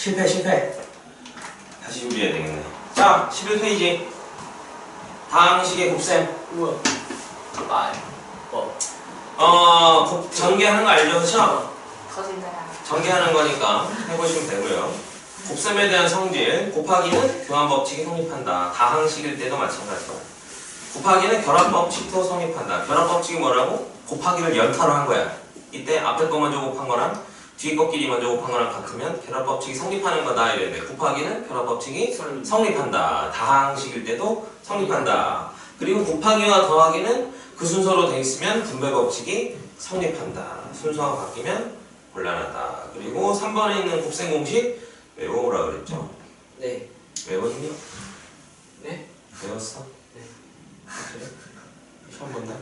실패 실패 다시 준비해야 되겠네 자 11페이지 다항식의 곱셈 우와. 아, 어. 어 곱- 전개하는 거? 그쵸? 터진다. 전개하는 거니까 해보시면 되고요 곱셈에 대한 성질 곱하기는 교환 법칙이 성립한다 다항식일 때도 마찬가지고 곱하기는 결합 법칙도 성립한다 결합 법칙이 뭐라고? 곱하기를 연타로 한 거야 이때 앞에 거 먼저 곱한 거랑 뒤에 거끼리 먼저 곱한 거랑 같으면 결합 법칙이 성립하는 거다 이랬는데 곱하기는 결합 법칙이 설. 성립한다. 다항식일 때도 성립한다. 그리고 곱하기와 더하기는 그 순서로 돼 있으면 분배 법칙이 성립한다. 순서가 바뀌면 곤란하다. 그리고 3번에 있는 곱셈 공식 외워오라 그랬죠. 네. 외웠니? 네. 외웠어? 네. 그래? 시험 본다.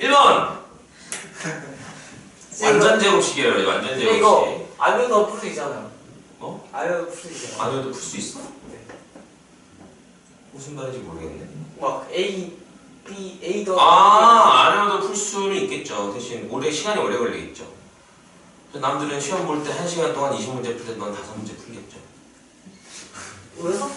1번! 완전 제곱식이에요. 완전 근데 제곱식. 이거 알면서 풀수 있잖아요. 어? 알면 풀수 있잖아요. 안 해도 풀 수 있어? 네. 무슨 말인지 모르겠네. 막 A, B, A 더. 아, 안 해도 풀 수는 있겠죠. 대신 오래 시간이 오래 걸리겠죠. 남들은 시험 볼 때 1시간 동안 20문제 풀 때 넌 5문제 풀겠죠. 왜서?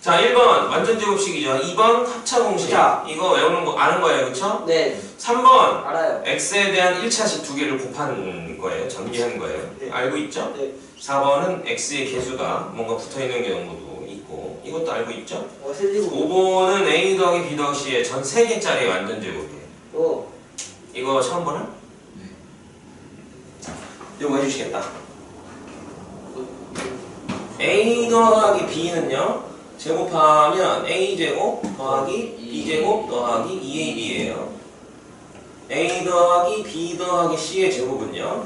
자, 1번 완전 제곱식이죠. 2번 합차 공식. 자. 이거 외우는 거 아는 거예요. 그렇죠? 네. 3번 알아요. x에 대한 1차식 두 개를 곱한 거예요. 전개한 거예요. 네. 알고 있죠? 네. 4번은 x의 개수가 뭔가 붙어 있는 경우도 있고 이것도 알고 있죠? 어, 세지고. 5번은 a 더하기 b 더하기 c의 전 3개짜리 완전 제곱이에요. 오. 이거 처음 보나? 네. 이거 해주시겠다. a 더하기 b는요 제곱하면 a 제곱 더하기 b 제곱 더하기 2ab예요. a 더하기 b 더하기 c의 제곱은요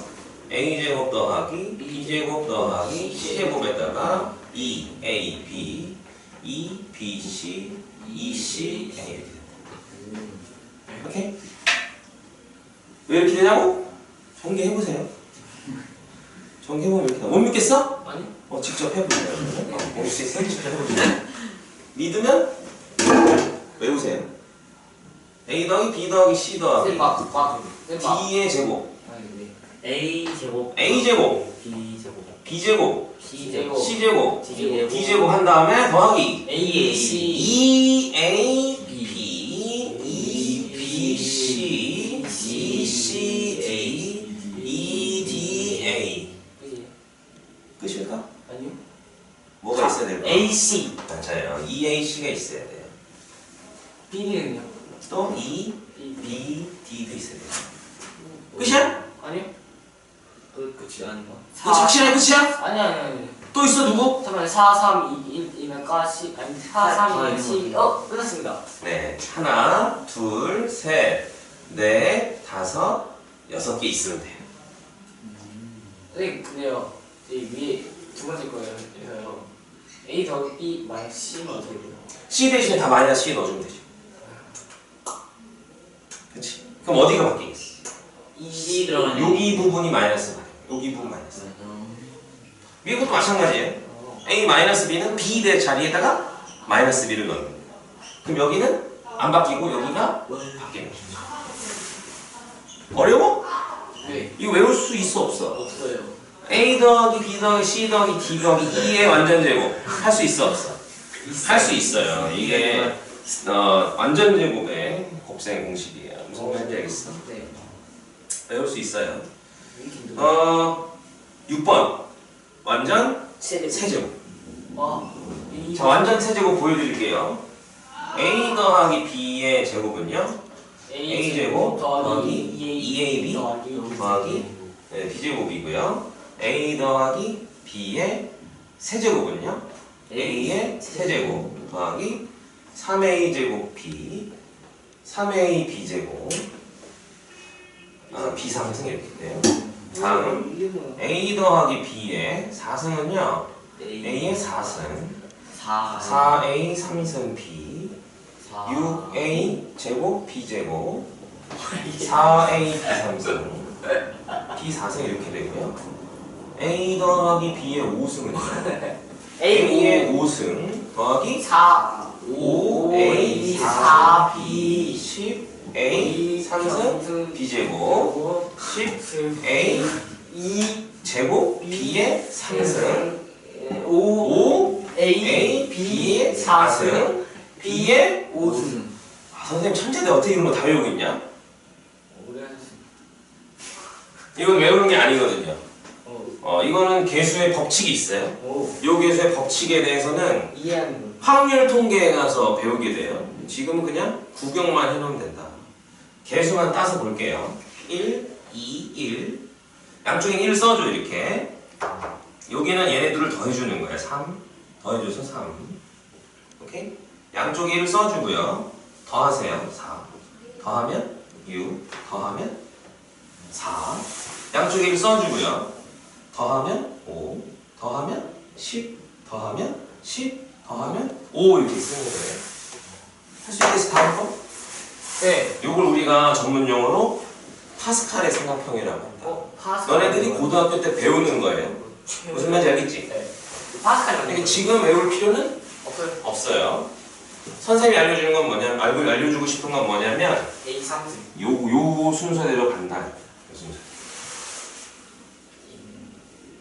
a 제곱 더하기 b 제곱 더하기 c 제곱에다가 2ab 2bc 2c a 이렇게 됩니다. 오케이? 왜 이렇게 되냐고? 전개해보세요. 전개해보면 이렇게. 못 믿겠어? 아니? 어, 직접 해보세요. 어, 못 믿겠어? 직접 해보세요. 믿으면 외우세요. A 더하기 B 더하기 C 더하기. D의 제곱 네. A 제곱 A 제곱 B 제곱 B 제곱 C 제곱. 제곱 C 제곱 D 제곱 한 다음에 더하기 A C. E A C가 있어야 돼요. B는요? 또 E B. D도 있어야 돼요. 끝이야? 아니요. 끝 끝이 아닌가? 이거 확실해 끝이야? 아니, 아니, 아니. 또 있어 누구? 잠깐만, 4, 3, 2, 1이면 까시. 아니, 4, 3, 2, 1, 10. 어? 끝났습니다. 네, 하나, 둘, 셋, 넷, 다섯, 여섯 개 있으면 돼요. 선생님, 근데요. 이 위에 두 번째 거예요. 그래서요. A 더하기 B 마이너스 C는 어떻게 돼요? C 대신에 다 마이너스 C 넣어주면 되죠. 그렇지? 그럼 어디가 바뀌겠어? C 들어가네 여기 부분이 마이너스. 여기 부분 마이너스. 위에 것도 마찬가지예요. 어. A 마이너스 B는 B 대 자리에다가 마이너스 B를 넣는 거예요. 그럼 여기는 안 바뀌고 여기가 바뀌는 거죠. 어려워? 네. 이거 외울 수 있어 없어? 없어요. A 더하기 B 더하기 C 더하기 D 더하기 E의 완전 제곱 할 수 있어 없어? 할 수 있어요. 이게 어, 완전 제곱의 곱셈 공식이에요. 무슨 말인지 알겠어? 네. 외울 수 있어요. 어, 6번 완전 세제곱. 세제곱. 아, 이. 자 완전 세제곱 보여드릴게요. A 더하기 B의 제곱은요? A 제곱 더하기 2AB 더하기 더하기 네, B제곱이고요. A 더하기 B의 세제곱은요? A의 세제곱 더하기 3A 제곱 B 3A B제곱. 아, B3승 이렇게 돼요. 다음 뭐야? A 더하기 B의 4승은요? A A의 4승. 4 4A 3승 B. 4 6A 제곱 B제곱. 4A B3승. B4승 이렇게 되고요. A 더하기 B의 5승은요 A의 5승. 더하기 4 5A 4B 10A 3승 B제곱 10A 2 제곱 B의 3승. 5 5 A, A B B의 4승 4승 B의 5승. 아, 선생님 천재인데 어떻게 이런 거 다 외우고 있냐? 오래 하셨습니다. 이건 외우는 게 아니거든요. 어. 어, 이거는 계수의 법칙이 있어요. 오요 계수의 법칙에 대해서는 이해하는 확률 통계에 가서 배우게 돼요. 지금은 그냥 구경만 해놓으면 된다. 개수만 따서 볼게요. 1, 2, 1. 양쪽에 1 써줘, 이렇게. 여기는 얘네 들을 더해주는 거예요. 3. 더해줘서 3. 오케이? 양쪽에 1 써주고요. 더하세요. 4. 더하면 6. 더하면 4. 양쪽에 1 써주고요. 더하면 5. 더하면 10. 더하면 10. 더하면 5 이렇게 쓰는 거예요. 할 수 있겠어, 다음 거? 네 요걸 우리가 전문 용어로 파스칼의 삼각형이라고 한다. 어? 파스칼 너네들이 고등학교 때 배우는 거예요. 무슨 말인지 알겠지? 네 파스칼 그러니까 지금 외울 필요는 없어요 없어요. 선생님이 알려주는 건 뭐냐면, 알고 알려주고 싶은 건 뭐냐면, A 3승 요, 요 순서대로 간다. 요 순서.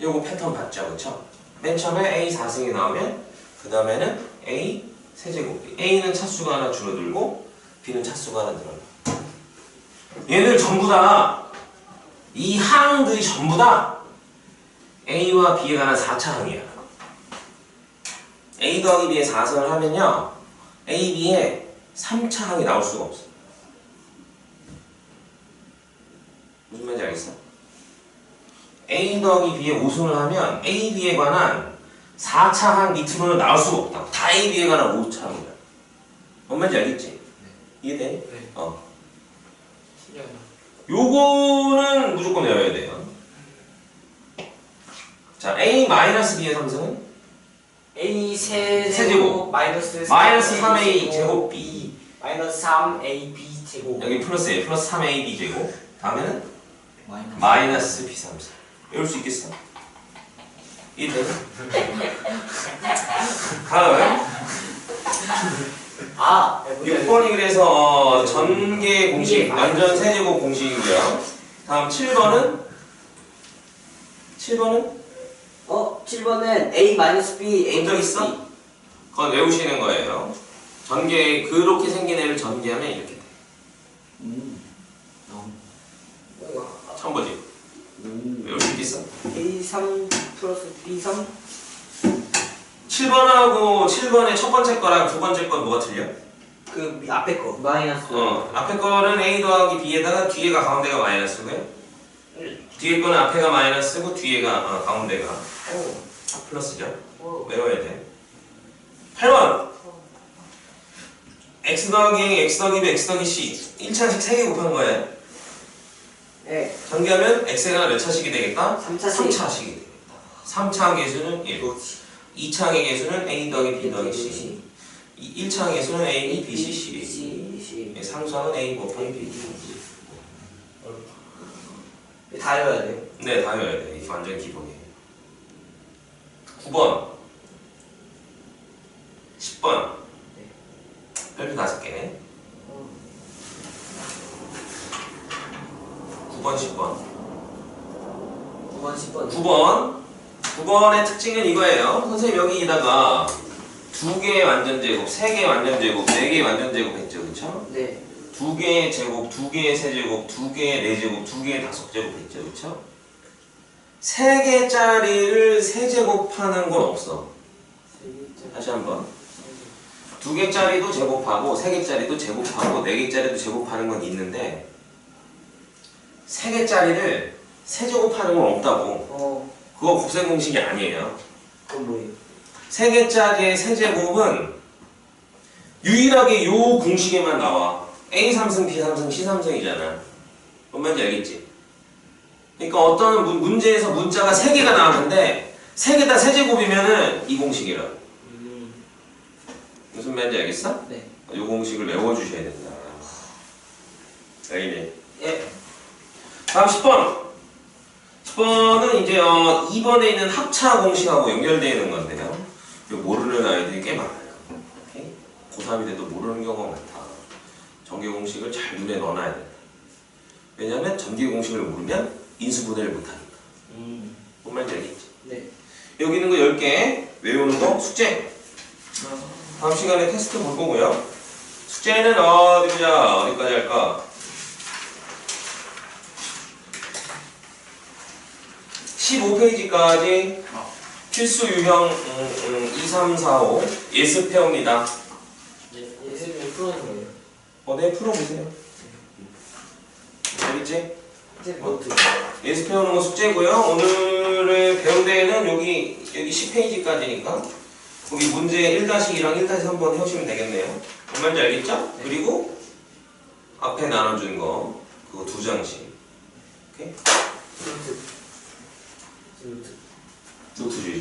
요거 패턴 봤죠, 그쵸? 맨 처음에 A 4승이 나오면, 그 다음에는 A 세제곱. A는 차수가 하나 줄어들고, B는 차수가 하나 늘어나. 얘들 전부 다, 이 항들이 전부 다 A와 B에 관한 4차 항이야. A 더하기 B의 4승을 하면요, A, B에 3차 항이 나올 수가 없어. 무슨 말인지 알겠어? A 더하기 B의 5승을 하면 A, B에 관한 4차 항 밑으로는 나올 수가 없다. 다 A, B에 관한 5차 항이야. 뭔 말인지 알겠지? 이해돼? 네 어. 신기하다 요거는 무조건 외워야 돼요. 자, A 마이너스 B의 3승은 A 세제곱 세제곱. 마이너스 마이너스 3A 제곱 B. 마이너스 3A B 제곱 여기 플러스 A 플러스 3A B 제곱. 다음에는 마이너스 마이너스 B 3승. 외울 수 있겠어? 이해돼? 다음. 아 네, 뭔지 6번이 그래서 어, 전개 공식, 완전 세제곱 공식이고요. 다음 7번은 7번은 어, 7번은 A 마이너스 B, A 본적 있어? 그건 외우시는 거예요. 전개 그렇게 생긴 애를 전개하면 이렇게 돼. 음. 처음 보지? 음. 외울 수 있겠어? A 3 플러스 B 3. 7번하고 7번의 첫 번째 거랑 두 번째 건 뭐가 틀려? 그 앞에 거. 마이너스 어, 앞에 거는 A 더하기 B에다가 뒤에가 가운데가 마이너스고요. 뒤에 거는 앞에가 마이너스고 뒤에가 어, 가운데가 오 플러스죠. 오 외워야 돼. 8번. x 더하기 A, x 더하기 B, x 더하기 C 1차식 3개 곱한 거예요. 네. 전개하면 x가 몇 차식이 되겠다? 3차식. 3차식이 되겠다. 3차 계수는 1. 2차의 계수는 A 더하기 B 더하기 C. 1차 계수는 A, B, C, C. 예, 상수항은 A 곱하기 B. 다 외워야 돼요. 네, 다 외워야 돼. 이게 완전 기본이에요. 9번. 10번. 별표 다섯 개. 9번, 10번. 9번, 10번. 9번. 9번의 특징은 이거예요. 선생님 여기다가 두 개의 완전 제곱, 세 개의 완전 제곱, 네 개의 완전 제곱 했죠, 그렇죠? 네. 두 개의 제곱, 두 개의 세제곱, 두 개의 네제곱, 두 개의 다섯 제곱 했죠, 그렇죠? 세 개짜리를 세 제곱하는 건 없어. 다시 한번. 두 개짜리도 제곱하고 세 개짜리도 제곱하고 네 개짜리도 제곱하는 건 있는데 세 개짜리를 세제곱하는 건 없다고. 어, 그거 곱셈 공식이 아니에요. 그건 뭐예요? 세 개짜리의 세제곱은 유일하게 요 공식에만 나와. A 3승, B 3승, C 3승이잖아. 뭔 말인지 알겠지? 그러니까 어떤 문- 문제에서 문자가 세 개가 나왔는데 세개다 세제곱이면은 이 공식이라. 음, 무슨 말인지 알겠어? 네. 요 공식을 외워주셔야 된다. 알겠네. 예. 다음 10번. 10번은 이제 어, 2번에 있는 합차 공식하고 연결되어 있는 건데요. 이거 모르는 아이들이 꽤 많아요. 오케이? 고3이 돼도 모르는 경우가 많다. 전개 공식을 잘 눈에 넣어놔야 된다. 왜냐하면 전개 공식을 모르면 인수분해를 못하니까. 음. 뭔 말인지 알겠지? 네. 여기 있는 거 10개 외우는 거 숙제 아, 다음 시간에 테스트 볼 거고요 숙제는 어디 보자 어디까지 할까 15페이지까지 필수 유형 음, 음, 2, 3, 4, 5 예습해옵니다 예, 예습을 풀어는 거예요. 어, 네 풀어보세요 알겠지? 이제 노트. 예습해오는 거 숙제고요. 오늘의 배운 데는 여기 여기 10페이지까지니까 거기 문제 1-2랑 1-3번 해오시면 되겠네요. 뭔 말인지 알겠죠? 그리고 앞에 나눠준 거 그거 두 장씩 노트. 노 트. 노트 주의지.